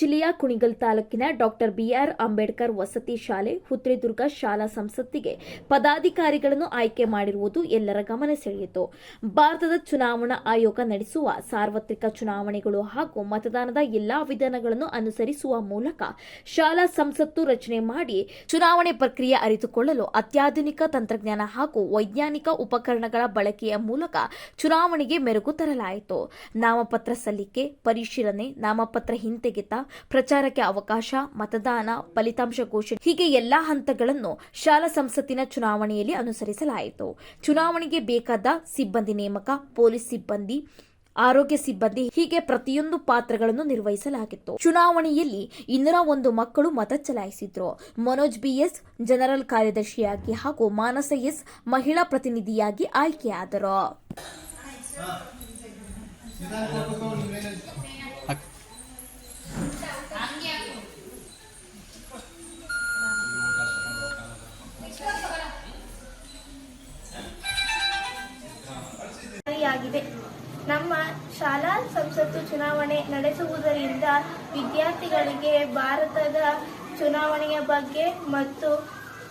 ಜಿಲ್ಲೆಯ ಕುಣಿಗಲ್ ತಾಲೂಕಿನ doctor B R Ambedkar ವಸತಿ ಶಾಲೆ, ಹುತ್ರಿದುರ್ಗ ಶಾಲಾ ಸಂಸತ್ತಿಗೆ ಪದಾಧಿಕಾರಿಗಳನ್ನು ಆಯ್ಕೆ ಮಾಡಿರುವುದು ಎಲ್ಲರ ಗಮನ ಸೆಳೆಯಿತು. ಭಾರತದ ಚುನಾವಣಾ ಆಯೋಗ ನಡೆಸುವ ಸಾರ್ವತ್ರಿಕ ಚುನಾವಣೆಗಳು ಹಾಗೂ ಮತದಾನದ ಎಲ್ಲಾ ವಿಧಾನಗಳನ್ನು ಅನುಸರಿಸುವ ಮೂಲಕ ಶಾಲಾ ಸಂಸತ್ತು ರಚನೆ ಮಾಡಿ ಚುನಾವಣೆ ಪ್ರಕ್ರಿಯೆ ಅರಿತುಕೊಳ್ಳಲು ಅತ್ಯಾಧುನಿಕ ತಂತ್ರಜ್ಞಾನ ಹಾಗೂ ವೈಜ್ಞಾನಿಕ ಉಪಕರಣಗಳ ಬಳಕೆಯ ಮೂಲಕ ಚುನಾವಣೆಗೆ ಮೆರುಗು ತರಲಾಯಿತು. ನಾಮಪತ್ರ ಸಲ್ಲಿಕೆ, ಪರಿಶೀಲನೆ, ನಾಮಪತ್ರ ಹಿಂತೆಗೆತ ಪ್ರಚಾರಕ್ಕೆ ಅವಕಾಶ, ಮತದಾನ, ಫಲಿತಾಂಶ ಘೋಷಣೆ, ಹೀಗೆ ಎಲ್ಲಾ ಹಂತಗಳನ್ನು ಶಾಲಾ ಸಂಸತ್ತಿನ ಚುನಾವಣೆಯಲ್ಲಿ ಅನುಸರಿಸಲಾಯಿತು. ಚುನಾವಣೆಗೆ ಬೇಕಾದ ಸಿಬ್ಬಂದಿ ನೇಮಕ, ಪೊಲೀಸ್ ಸಿಬ್ಬಂದಿ, ಆರೋಗ್ಯ ಸಿಬ್ಬಂದಿ, ಹೀಗೆ ಪ್ರತಿಯೊಂದು ಪಾತ್ರಗಳನ್ನು ನಿರ್ವಹಿಸಲಾಗಿತ್ತು. ಚುನಾವಣೆಯಲ್ಲಿ ಇನ್ನೂರ ಒಂದು ಮಕ್ಕಳು ಮತ ಚಲಾಯಿಸಿದ್ರು. ಮನೋಜ್ ಬಿಎಸ್, ಜನರಲ್ ಕಾರ್ಯದರ್ಶಿಯಾಗಿ ಹಾಗೂ ಮಾನಸ ಎಸ್, ಮಹಿಳಾ ಪ್ರತಿನಿಧಿಯಾಗಿ ಆಯ್ಕೆಯಾದರು. ಆಗಿದೆ. ನಮ್ಮ ಶಾಲಾ ಸಂಸತ್ತು ಚುನಾವಣೆ ನಡೆಸುವುದರಿಂದ ವಿದ್ಯಾರ್ಥಿಗಳಿಗೆ ಭಾರತದ ಚುನಾವಣೆಯ ಬಗ್ಗೆ ಮತ್ತು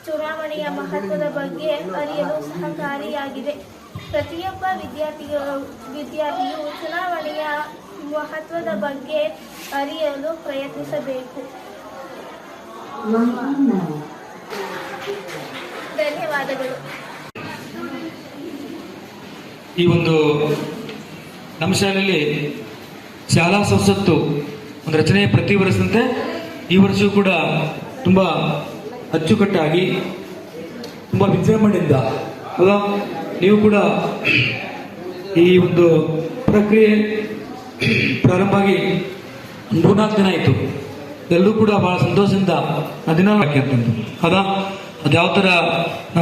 ಚುನಾವಣೆಯ ಮಹತ್ವದ ಬಗ್ಗೆ ಅರಿಯಲು ಸಹಕಾರಿಯಾಗಿದೆ. ಪ್ರತಿಯೊಬ್ಬ ವಿದ್ಯಾರ್ಥಿಗಳು ವಿದ್ಯಾರ್ಥಿಯು ಚುನಾವಣೆಯ ಮಹತ್ವದ ಬಗ್ಗೆ ಅರಿಯಲು ಪ್ರಯತ್ನಿಸಬೇಕು. ಧನ್ಯವಾದಗಳು. ಈ ಒಂದು ನಮ್ಮ ಶಾಲೆಯಲ್ಲಿ ಶಾಲಾ ಸಂಸತ್ತು ಒಂದು ರಚನೆ ಪ್ರತಿ ವರ್ಷದಂತೆ ಈ ವರ್ಷವೂ ಕೂಡ ತುಂಬ ಅಚ್ಚುಕಟ್ಟಾಗಿ, ತುಂಬ ವಿಜೃಂಭಣೆಯಿಂದ ಅಲ್ಲ ನೀವು ಕೂಡ ಈ ಒಂದು ಪ್ರಕ್ರಿಯೆ ಪ್ರಾರಂಭ ಆಗಿ ಮೂರ್ನಾಲ್ಕು ದಿನ ಆಯಿತು. ಎಲ್ಲರೂ ಕೂಡ ಬಹಳ ಸಂತೋಷದಿಂದ ದಿನ ಹಾಕಿ ಹೌದಾ? ಅದು ಯಾವ ಥರ ನಾವು